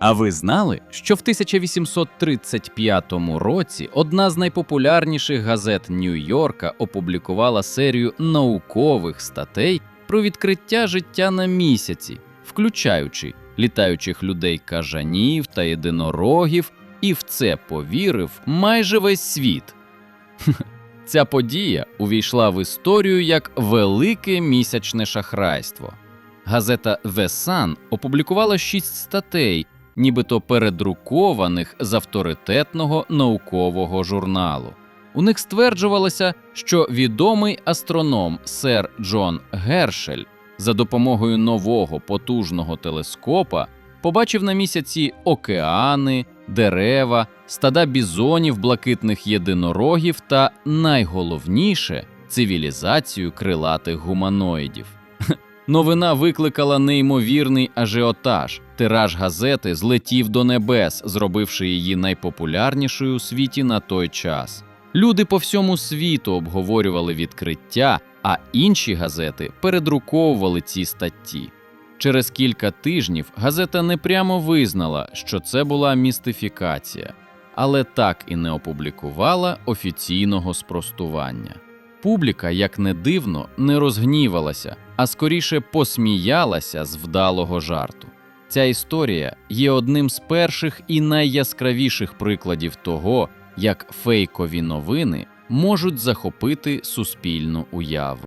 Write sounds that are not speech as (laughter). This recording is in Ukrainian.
А ви знали, що в 1835 році одна з найпопулярніших газет Нью-Йорка опублікувала серію наукових статей про відкриття життя на місяці, включаючи літаючих людей кажанів та єдинорогів, і в це повірив майже весь світ. (laughs) Ця подія увійшла в історію як велике місячне шахрайство. Газета The Sun опублікувала шість статей, нібито передрукованих з авторитетного наукового журналу. У них стверджувалося, що відомий астроном сер Джон Гершель за допомогою нового потужного телескопа побачив на місяці океани, дерева, стада бізонів, блакитних єдинорогів та найголовніше цивілізацію крилатих гуманоїдів. Новина викликала неймовірний ажіотаж. Тираж газети злетів до небес, зробивши її найпопулярнішою у світі на той час. Люди по всьому світу обговорювали відкриття, а інші газети передруковували ці статті. Через кілька тижнів газета непрямо визнала, що це була містифікація, але так і не опублікувала офіційного спростування. Публіка, як не дивно, не розгнівалася, а скоріше посміялася з вдалого жарту. Ця історія є одним з перших і найяскравіших прикладів того, як фейкові новини можуть захопити суспільну уяву.